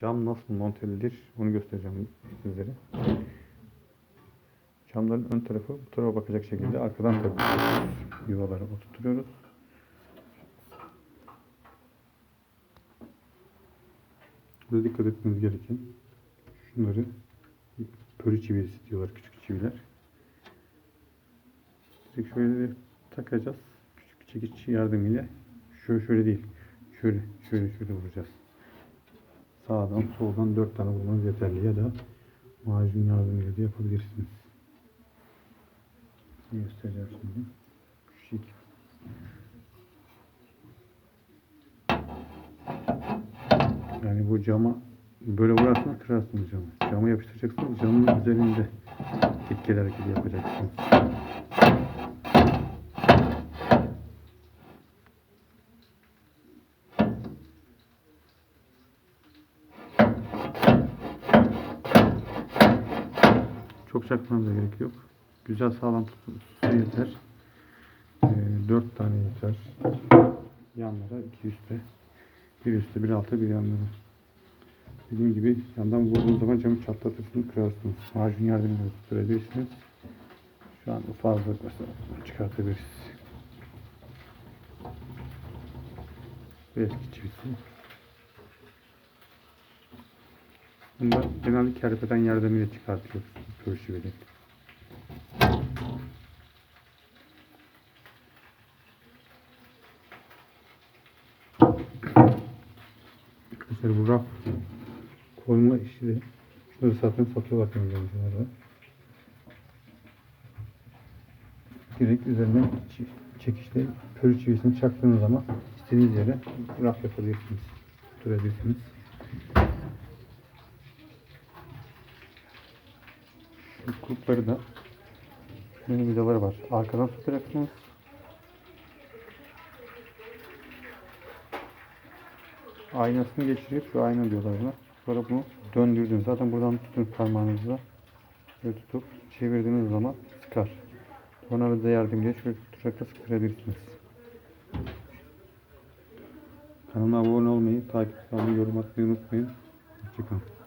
Cam nasıl monte edilir onu göstereceğim sizlere. Camların ön tarafı bu tarafa bakacak şekilde arkadan takıyoruz. Yuvaları oturtuyoruz. Burada dikkat etmeniz gereken şunları pörü çivisi diyorlar küçük çiviler. Direkt şöyle bir takacağız. Küçük çekiç yardımıyla. Şöyle şöyle değil. Şöyle şöyle şöyle vuracağız. Sağdan soldan dört tane vurmanız yeterli ya da macun yardımıyla da yapabilirsiniz. Göstereceğim şimdi. Şu. Yani bu cama böyle vurarsanız kırarsınız camı. Cama yapıştıracaksınız. Camın üzerinde tepkiler hareketi yapacaksınız. Çok çakmanıza gerek yok. Güzel sağlam tutması yeter. Ee, 4 tane yeter. Yanlara, iki üstte. Bir üstte, bir altta, bir yanlara. Dediğim gibi yandan vurduğunuz zaman camı çatlatırsınız, kırarsınız. Macun yardımıyla tutturabilirsiniz. Şu an fazla çıkartabiliriz. Bu eski çivisi. Bunlar genelde kerpeten yardımıyla çıkartıyoruz. Pörşü verip. Arkadaşlar bu raf koyma işi şunları zaten satıyorlar temizleyicilerle. Direkt üzerine çi- çekişle pörü çivisini çaktığınız zaman istediğiniz yere raf yapabilirsiniz. Durabilirsiniz. Kulpları da benim vidaları var. Arkadan sokacaksınız. Aynasını geçirip şu ayna diyorlar buna. Sonra bunu döndürdüğünüz zaten buradan tutun parmağınızla böyle tutup çevirdiğiniz zaman sıkar. Tornavida yardımıyla şöyle tutarak da sıkırabilirsiniz. Kanalıma abone olmayı, takip etmeyi, yorum atmayı unutmayın. Hoşçakalın.